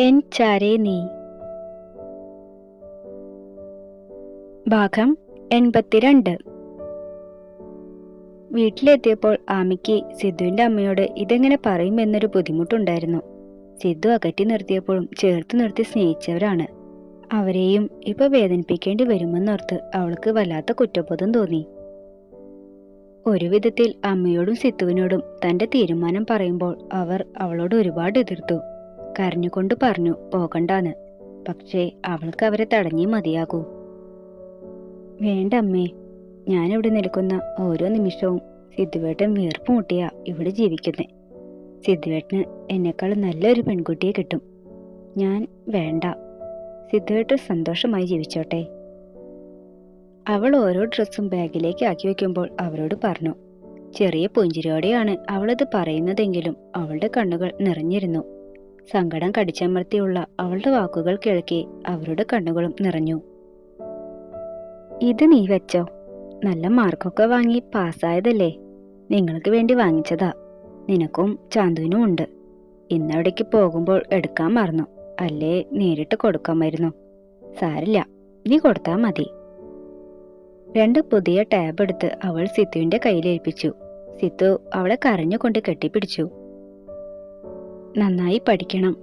N ചാരേ നീ. ഭാഗം എൺപത്തിരണ്ട്. വീട്ടിലെത്തിയപ്പോൾ ആമിക്ക് സിദ്ധുവിന്റെ അമ്മയോട് ഇതെങ്ങനെ പറയും പറയുമെന്നൊരു ബുദ്ധിമുട്ടുണ്ടായിരുന്നു. സിദ്ധു അകറ്റി നിർത്തിയപ്പോഴും ചേർത്ത് നിർത്തി സ്നേഹിച്ചവരാണ്. അവരെയും ഇപ്പൊ വേദനിപ്പിക്കേണ്ടി വരുമെന്നോർത്ത് അവൾക്ക് വല്ലാത്ത കുറ്റബോധം തോന്നി. ഒരു വിധത്തിൽ അമ്മയോടും സിത്തുവിനോടും തന്റെ തീരുമാനം പറയുമ്പോൾ അവർ അവളോട് ഒരുപാട് എതിർത്തു. കരഞ്ഞുകൊണ്ട് പറഞ്ഞു പോകണ്ടാന്ന്. പക്ഷേ അവൾക്ക് അവരെ തടഞ്ഞേ മതിയാകൂ. വേണ്ട അമ്മേ ഞാനിവിടെ നിൽക്കുന്ന ഓരോ നിമിഷവും സിദ്ധുവേട്ടൻ വീർപ്പ് മുട്ടിയാ ഇവിടെ ജീവിക്കുന്നേ. സിദ്ധുവേട്ടന് എന്നെക്കാൾ നല്ലൊരു പെൺകുട്ടിയെ കിട്ടും. ഞാൻ വേണ്ട. സിദ്ധുവേട്ടൻ സന്തോഷമായി ജീവിച്ചോട്ടെ. അവൾ ഓരോ ഡ്രസ്സും ബാഗിലേക്ക് ആക്കി വെക്കുമ്പോൾ അവരോട് പറഞ്ഞു ചെറിയ പുഞ്ചിരിയോടെയാണ് അവളത് പറയുന്നതെങ്കിലും അവളുടെ കണ്ണുകൾ നിറഞ്ഞിരുന്നു. സങ്കടം കടിച്ചമർത്തിയുള്ള അവളുടെ വാക്കുകൾ കേൾക്കെ അവരുടെ കണ്ണുകളും നിറഞ്ഞു. ഇത് നീ വെച്ചോ? നല്ല മാർക്കൊക്കെ വാങ്ങി പാസ്സായതല്ലേ? നിങ്ങൾക്ക് വേണ്ടി വാങ്ങിച്ചതാ. നിനക്കും ചാന്തുവിനും ഉണ്ട്. ഇന്നവിടേക്ക് പോകുമ്പോൾ എടുക്കാൻ മറന്നു. അല്ലേ നേരിട്ട് കൊടുക്കാമായിരുന്നു സാരില്ല നീ കൊടുത്താൽ മതി. രണ്ട് പുതിയ ടാബ് എടുത്ത് അവൾ സിത്തുവിന്റെ കയ്യിലേൽപ്പിച്ചു. സിത്തു അവളെ കരഞ്ഞുകൊണ്ട് കെട്ടിപ്പിടിച്ചു. നന്നായി പഠിക്കണം.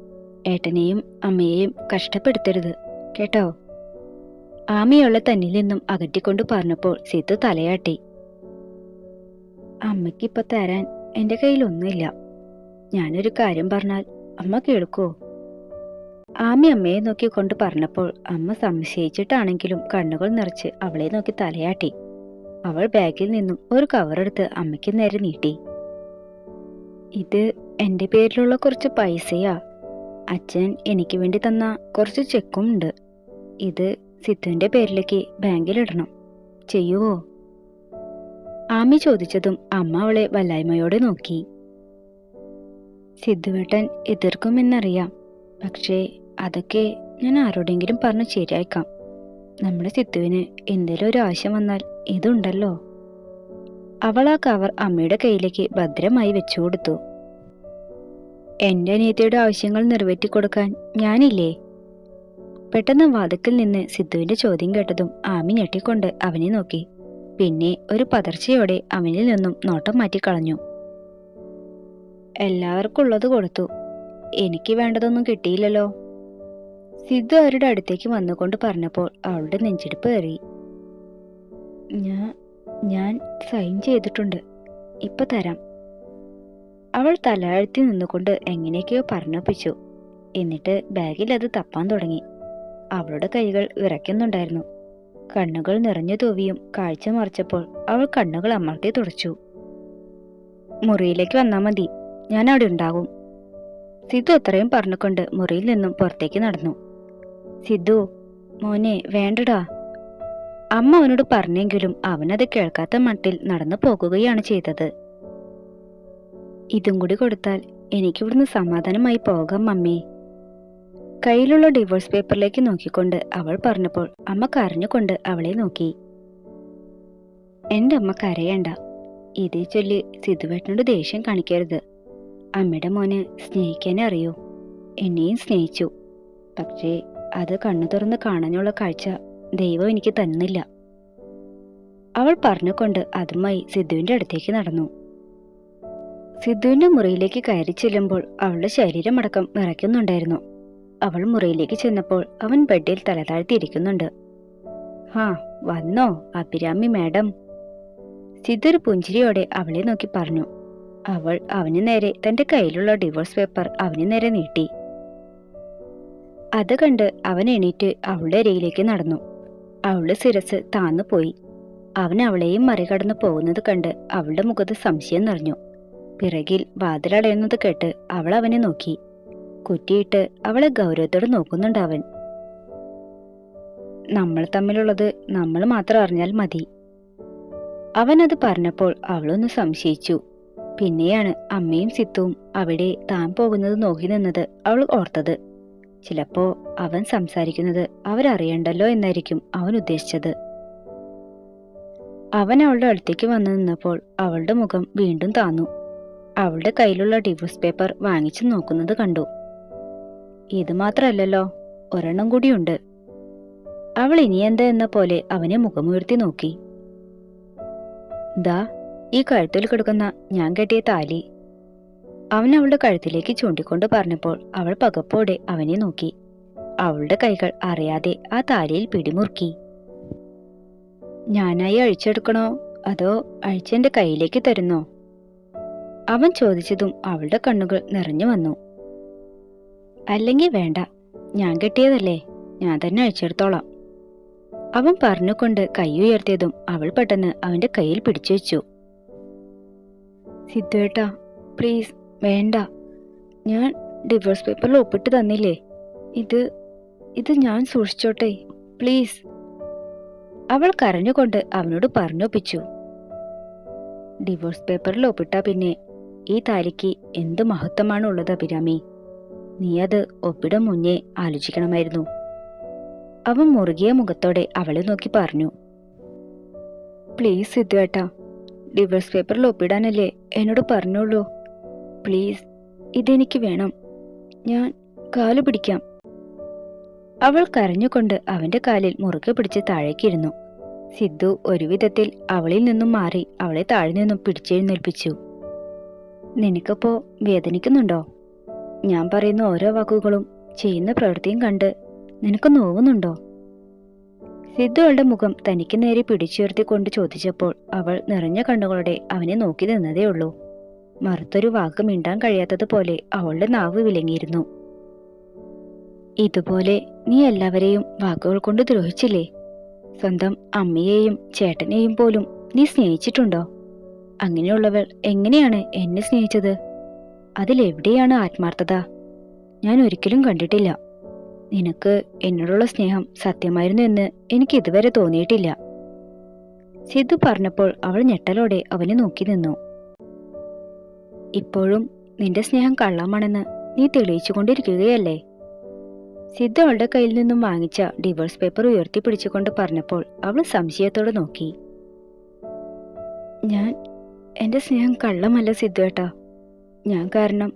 ഏട്ടനെയും അമ്മയെയും കഷ്ടപ്പെടുത്തരുത്. കേട്ടോ? ആമയുള്ള തന്നിൽ നിന്നും അകറ്റിക്കൊണ്ട് പറഞ്ഞപ്പോൾ സിത്തു തലയാട്ടി. അമ്മയ്ക്കിപ്പൊ തരാൻ എന്റെ കയ്യിലൊന്നുമില്ല ഞാനൊരു കാര്യം പറഞ്ഞാൽ അമ്മ കേൾക്കോ ആമി അമ്മയെ നോക്കി കൊണ്ട് പറഞ്ഞപ്പോൾ അമ്മ സംശയിച്ചിട്ടാണെങ്കിലും കണ്ണുകൾ നിറച്ച് അവളെ നോക്കി തലയാട്ടി. അവൾ ബാഗിൽ നിന്നും ഒരു കവറെടുത്ത് അമ്മയ്ക്ക് നേരെ നീട്ടി. ഇത് എന്റെ പേരിലുള്ള കുറച്ച് പൈസയാ. അച്ഛൻ എനിക്ക് വേണ്ടി തന്ന കുറച്ച് ചെക്കും ഉണ്ട്. ഇത് സിദ്ധുവിന്റെ പേരിലേക്ക് ബാങ്കിലിടണം. ചെയ്യുവോ? ആമി ചോദിച്ചതും അമ്മ അവളെ വല്ലായ്മയോടെ നോക്കി. സിദ്ധുവേട്ടൻ എതിർക്കുമെന്നറിയാം. പക്ഷേ അതൊക്കെ ഞാൻ ആരോടെങ്കിലും പറഞ്ഞ് ശരിയാക്കാം. നമ്മുടെ സിദ്ധുവിന് എന്തെങ്കിലും ഒരു ആവശ്യം വന്നാൽ ഇതുണ്ടല്ലോ. അവൾ ആ കവർ അമ്മയുടെ കയ്യിലേക്ക് ഭദ്രമായി വെച്ചു കൊടുത്തു എന്റെ അനിയത്തിയുടെ ആവശ്യങ്ങൾ നിറവേറ്റി കൊടുക്കാൻ ഞാനില്ലേ? പെട്ടെന്ന് വാതുക്കിൽ നിന്ന് സിദ്ധുവിന്റെ ചോദ്യം കേട്ടതും ആമി ഞെട്ടിക്കൊണ്ട് അവനെ നോക്കി. പിന്നെ ഒരു പതർച്ചയോടെ അവനിൽ നിന്നും നോട്ടം മാറ്റിക്കളഞ്ഞു എല്ലാവർക്കും ഉള്ളത് കൊടുത്തു. എനിക്ക് വേണ്ടതൊന്നും കിട്ടിയില്ലല്ലോ. സിദ്ധു അവരുടെ അടുത്തേക്ക് വന്നുകൊണ്ട് പറഞ്ഞപ്പോൾ അവളുടെ നെഞ്ചിടിപ്പ് കയറി. ഞാൻ ഞാൻ സൈൻ ചെയ്തിട്ടുണ്ട്. ഇപ്പൊ തരാം. അവൾ തലയാഴ്ത്തി നിന്നുകൊണ്ട് എങ്ങനെയൊക്കെയോ പറഞ്ഞൊപ്പിച്ചു. എന്നിട്ട് ബാഗിൽ അത് തപ്പാൻ തുടങ്ങി. അവളുടെ കൈകൾ വിറയ്ക്കുന്നുണ്ടായിരുന്നു. കണ്ണുകൾ നിറഞ്ഞു തൂവിയും കാഴ്ച മറിച്ചപ്പോൾ അവൾ കണ്ണുകൾ അമർത്തി തുടച്ചു. മുറിയിലേക്ക് വന്നാൽ മതി. ഞാൻ അവിടെ ഉണ്ടാകും. സിദ്ധു അത്രയും പറഞ്ഞുകൊണ്ട് മുറിയിൽ നിന്നും പുറത്തേക്ക് നടന്നു. സിദ്ധു മോനെ വേണ്ടടാ. അമ്മ അവനോട് പറഞ്ഞെങ്കിലും അവനത് കേൾക്കാത്ത മട്ടിൽ നടന്നു പോകുകയാണ് ചെയ്തത്. ഇതും കൂടി കൊടുത്താൽ എനിക്കിവിടുന്ന് സമാധാനമായി പോകാം മമ്മി. കയ്യിലുള്ള ഡിവോഴ്സ് പേപ്പറിലേക്ക് നോക്കിക്കൊണ്ട് അവൾ പറഞ്ഞപ്പോൾ അമ്മ കരഞ്ഞുകൊണ്ട് അവളെ നോക്കി. എന്റെ അമ്മ കരയണ്ട. ഇതേ ചൊല്ലി സിദ്ധുവേട്ടനോട് ദേഷ്യം കാണിക്കരുത്. അമ്മയുടെ മോന് സ്നേഹിക്കാനേ അറിയൂ. എന്നെയും സ്നേഹിച്ചു. പക്ഷേ അത് കണ്ണു തുറന്ന് കാണാനുള്ള കാഴ്ച ദൈവം എനിക്ക് തന്നില്ല. അവൾ പറഞ്ഞുകൊണ്ട് അതുമായി സിദ്ധുവിന്റെ അടുത്തേക്ക് നടന്നു. സിദ്ധുവിന്റെ മുറിയിലേക്ക് കയറി ചെല്ലുമ്പോൾ അവളുടെ ശരീരമടക്കം വിറയ്ക്കുന്നുണ്ടായിരുന്നു അവൾ മുറിയിലേക്ക് ചെന്നപ്പോൾ അവൻ ബെഡിൽ തലതാഴ്ത്തിയിരിക്കുന്നുണ്ട് ഹാ വന്നോ അഭിരാമി മാഡം. സിദ്ധു ഒരു പുഞ്ചിരിയോടെ അവളെ നോക്കി പറഞ്ഞു. അവൾ അവന് നേരെ തന്റെ കയ്യിലുള്ള ഡിവോഴ്സ് പേപ്പർ അവന് നേരെ നീട്ടി. അത് കണ്ട് അവൻ എണീറ്റ് അവളുടെ അരയിലേക്ക് നടന്നു. അവളുടെ ശിരസ് താന്നു പോയി. അവൻ അവളെയും മറികടന്നു പോകുന്നത് കണ്ട് അവളുടെ മുഖത്ത് സംശയം നിറഞ്ഞു. പിറകിൽ വാതിലടയുന്നത് കേട്ട് അവൾ അവനെ നോക്കി. കുറ്റിയിട്ട് അവളെ ഗൗരവത്തോടെ നോക്കുന്നുണ്ടവൻ നമ്മൾ തമ്മിലുള്ളത് നമ്മൾ മാത്രം അറിഞ്ഞാൽ മതി. അവൻ അത് പറഞ്ഞപ്പോൾ അവളൊന്ന് സംശയിച്ചു. പിന്നെയാണ് അമ്മയും സിത്തുവും അവിടെ താൻ പോകുന്നത് നോക്കി നിന്നത് അവൾ ഓർത്തത്. ചിലപ്പോ അവൻ സംസാരിക്കുന്നത് അവരറിയണ്ടല്ലോ എന്നായിരിക്കും അവൻ ഉദ്ദേശിച്ചത്. അവൻ അവളുടെ അടുത്തേക്ക് വന്നു നിന്നപ്പോൾ അവളുടെ മുഖം വീണ്ടും താന്നു. അവളുടെ കയ്യിലുള്ള ഡിവോഴ്സ് പേപ്പർ വാങ്ങിച്ചു നോക്കുന്നത് കണ്ടു. ഇത് മാത്രമല്ലല്ലോ ഒരെണ്ണം കൂടിയുണ്ട്. അവൾ ഇനിയെന്താ എന്ന പോലെ അവനെ മുഖമുയർത്തി നോക്കി. ദാ ഈ കഴുത്തിൽ കിടക്കുന്ന ഞാൻ കെട്ടിയ താലി. അവൻ അവളുടെ കഴുത്തിലേക്ക് ചൂണ്ടിക്കൊണ്ട് പറഞ്ഞപ്പോൾ അവൾ പകപ്പോടെ അവനെ നോക്കി. അവളുടെ കൈകൾ അറിയാതെ ആ താലിയിൽ പിടിമുറുക്കി. ഞാനായി അഴിച്ചെടുക്കണോ അതോ അഴിച്ചെന്റെ കയ്യിലേക്ക് തരുന്നോ? അവൻ ചോദിച്ചതും അവളുടെ കണ്ണുകൾ നിറഞ്ഞു വന്നു. അല്ലെങ്കിൽ വേണ്ട ഞാൻ കെട്ടിയതല്ലേ ഞാൻ തന്നെ അഴിച്ചെടുത്തോളാം. അവൻ പറഞ്ഞുകൊണ്ട് കൈ ഉയർത്തിയതും അവൾ പെട്ടെന്ന് അവന്റെ കയ്യിൽ പിടിച്ചു വെച്ചു. സിദ്ധുവേട്ടാ പ്ലീസ് വേണ്ട. ഞാൻ ഡിവോഴ്സ് പേപ്പറിൽ ഒപ്പിട്ട് തന്നില്ലേ? ഇത് ഇത് ഞാൻ സൂക്ഷിച്ചോട്ടെ പ്ലീസ്. അവൾ കരഞ്ഞുകൊണ്ട് അവനോട് പറഞ്ഞൊപ്പിച്ചു. ഡിവോഴ്സ് പേപ്പറിൽ ഒപ്പിട്ടാ പിന്നെ ഈ താലിക്ക് എന്ത് മഹത്വമാണ് ഉള്ളത് അഭിരാമി? നീ അത് ഒപ്പിടം മുന്നേ ആലോചിക്കണമായിരുന്നു. അവൻ മുറുകിയ മുഖത്തോടെ അവളെ നോക്കി പറഞ്ഞു. പ്ലീസ് സിദ്ധുവേട്ടാ ഡിവോഴ്സ് പേപ്പറിൽ ഒപ്പിടാനല്ലേ എന്നോട് പറഞ്ഞോളൂ. പ്ലീസ് ഇതെനിക്ക് വേണം. ഞാൻ കാലു പിടിക്കാം. അവൾ കരഞ്ഞുകൊണ്ട് അവന്റെ കാലിൽ മുറുകെ പിടിച്ച് താഴേക്കിരുന്നു സിദ്ധു ഒരുവിധത്തിൽ അവളിൽ നിന്നും മാറി അവളെ താഴെ നിന്നും പിടിച്ചെഴുന്നേൽപ്പിച്ചു. നിനക്കപ്പോ വേദനിക്കുന്നുണ്ടോ? ഞാൻ പറയുന്ന ഓരോ വാക്കുകളും ചെയ്യുന്ന പ്രവൃത്തിയും കണ്ട് നിനക്ക് നോവുന്നുണ്ടോ? സിദ്ധു അവളുടെ മുഖം തനിക്ക് നേരെ പിടിച്ചുയർത്തിക്കൊണ്ട് ചോദിച്ചപ്പോൾ അവൾ നിറഞ്ഞ കണ്ണുകളോടെ അവനെ നോക്കി നിന്നതേ ഉള്ളൂ. മറുത്തൊരു വാക്ക് മിണ്ടാൻ കഴിയാത്തതുപോലെ അവളുടെ നാവ് വിലങ്ങിയിരുന്നു. ഇതുപോലെ നീ എല്ലാവരെയും വാക്കുകൾ കൊണ്ട് ദ്രോഹിച്ചില്ലേ? സ്വന്തം അമ്മയെയും ചേട്ടനെയും പോലും നീ സ്നേഹിച്ചിട്ടുണ്ടോ? അങ്ങനെയുള്ളവൾ എങ്ങനെയാണ് എന്നെ സ്നേഹിച്ചത്? അതിലെവിടെയാണ് ആത്മാർത്ഥത? ഞാൻ ഒരിക്കലും കണ്ടിട്ടില്ല. നിനക്ക് എന്നോടുള്ള സ്നേഹം സത്യമായിരുന്നു എന്ന് എനിക്ക് ഇതുവരെ തോന്നിയിട്ടില്ല. സിദ്ധു പറഞ്ഞപ്പോൾ അവൾ ഞെട്ടലോടെ അവനെ നോക്കി നിന്നു. ഇപ്പോഴും നിന്റെ സ്നേഹം കള്ളമാണെന്ന് നീ തെളിയിച്ചുകൊണ്ടിരിക്കുകയല്ലേ? സിദ്ധു അവളുടെ കയ്യിൽ നിന്നും വാങ്ങിച്ച ഡിവോഴ്സ് പേപ്പർ ഉയർത്തി പിടിച്ചുകൊണ്ട് പറഞ്ഞപ്പോൾ അവൾ സംശയത്തോടെ നോക്കി. ഞാൻ എന്റെ സ്നേഹം കള്ളമല്ല സിദ്ധുവേട്ടാ ഞാൻ കാരണം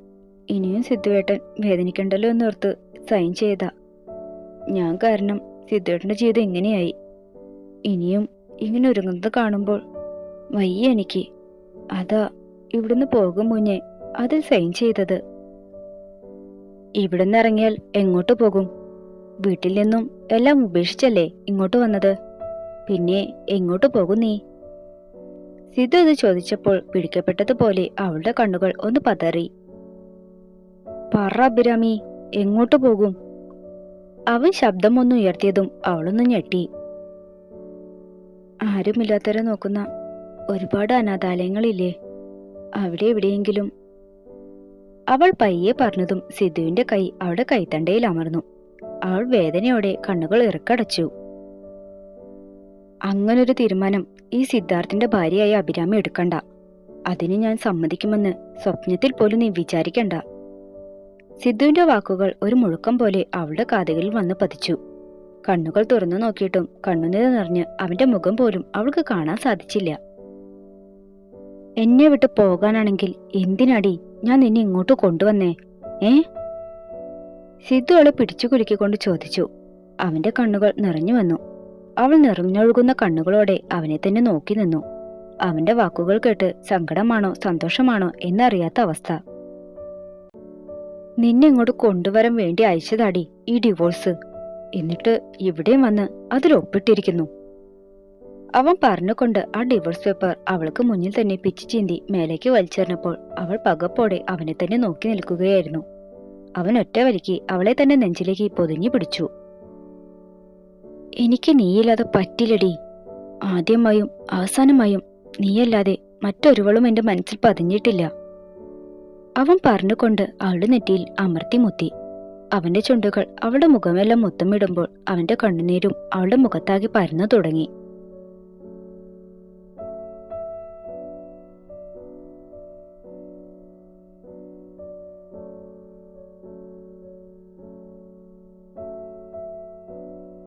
ഇനിയും സിദ്ധുവേട്ടൻ വേദനിക്കണ്ടല്ലോ എന്നോർത്ത് സൈൻ ചെയ്ത. ഞാൻ കാരണം സിദ്ധുവേട്ടന്റെ ജീവിതം ഇങ്ങനെയായി. ഇനിയും ഇങ്ങനെ ഒരുങ്ങുന്നത് കാണുമ്പോൾ വയ്യ എനിക്ക്. അതാ ഇവിടുന്ന് പോകും മുന്നേ അതിൽ സൈൻ ചെയ്തത്. ഇവിടുന്ന് ഇറങ്ങിയാൽ എങ്ങോട്ട് പോകും? വീട്ടിൽ നിന്നും എല്ലാം ഉപേക്ഷിച്ചല്ലേ ഇങ്ങോട്ട് വന്നത്? പിന്നെ എങ്ങോട്ട് പോകും നീ? സിദ്ധു ഇത് ചോദിച്ചപ്പോൾ പിടിക്കപ്പെട്ടതുപോലെ അവളുടെ കണ്ണുകൾ ഒന്ന് പതറി. പറ അഭിരാമി എങ്ങോട്ട് പോകും? അവൻ ശബ്ദം ഒന്ന് ഉയർത്തിയതും അവളൊന്ന് ഞെട്ടി. ആരുമില്ലാത്തവരെ നോക്കുന്ന ഒരുപാട് അനാഥാലയങ്ങളില്ലേ? അവിടെ എവിടെയെങ്കിലും? അവൾ പയ്യെ പറഞ്ഞതും സിദ്ധുവിന്റെ കൈ അവളുടെ കൈത്തണ്ടയിൽ അമർന്നു. അവൾ വേദനയോടെ കണ്ണുകൾ ഇറക്കടച്ചു. അങ്ങനൊരു തീരുമാനം ഈ സിദ്ധാർത്ഥിന്റെ ഭാര്യയായ അഭിരാമി എടുക്കണ്ട. അതിന് ഞാൻ സമ്മതിക്കുമെന്ന് സ്വപ്നത്തിൽ പോലും നീ വിചാരിക്കണ്ട. സിദ്ധുവിന്റെ വാക്കുകൾ ഒരു മുഴക്കം പോലെ അവളുടെ കാതുകളിൽ വന്ന് പതിച്ചു. കണ്ണുകൾ തുറന്നു നോക്കിയിട്ടും കണ്ണുനീർ നിറഞ്ഞ് അവന്റെ മുഖം പോലും അവൾക്ക് കാണാൻ സാധിച്ചില്ല. എന്നെ വിട്ട് പോകാനാണെങ്കിൽ എന്തിനടി ഞാൻ നിന്നെ ഇങ്ങോട്ട് കൊണ്ടുവന്നേ? ഏ? സിദ്ധു അവളെ പിടിച്ചു കുലുക്കിക്കൊണ്ട് ചോദിച്ചു. അവന്റെ കണ്ണുകൾ നിറഞ്ഞു വന്നു. അവൾ നിറഞ്ഞൊഴുകുന്ന കണ്ണുകളോടെ അവനെ തന്നെ നോക്കി നിന്നു. അവന്റെ വാക്കുകൾ കേട്ട് സങ്കടമാണോ സന്തോഷമാണോ എന്നറിയാത്ത അവസ്ഥ. നിന്നെ ഇങ്ങോട്ട് കൊണ്ടുവരാൻ വേണ്ടി അയച്ചതാടി ഈ ഡിവോഴ്സ്. എന്നിട്ട് ഇവിടെയും വന്ന് അതിലൊപ്പിട്ടിരിക്കുന്നു അവൻ പറഞ്ഞുകൊണ്ട് ആ ഡിവോഴ്സ് പേപ്പർ അവൾക്ക് മുന്നിൽ തന്നെ പിച്ചു ചീന്തി മേലേക്ക് വലിച്ചെറിഞ്ഞപ്പോൾ അവൾ പകപ്പോടെ അവനെ തന്നെ നോക്കി നിൽക്കുകയായിരുന്നു. അവൻ ഒറ്റ വലിക്ക് അവളെ തന്നെ നെഞ്ചിലേക്ക് പൊതിഞ്ഞു പിടിച്ചു. എനിക്ക് നീയല്ലാതെ പറ്റില്ലടി. ആദ്യമായും അവസാനമായും നീയല്ലാതെ മറ്റൊരുവളും എന്റെ മനസ്സിൽ പതിഞ്ഞിട്ടില്ല. അവൻ പറഞ്ഞുകൊണ്ട് അവളുടെ നെറ്റിയിൽ അമർത്തി മുത്തി. അവന്റെ ചുണ്ടുകൾ അവളുടെ മുഖമെല്ലാം മുത്തമിടുമ്പോൾ അവന്റെ കണ്ണുനീരും അവളുടെ മുഖത്താകെ പരന്നു തുടങ്ങി.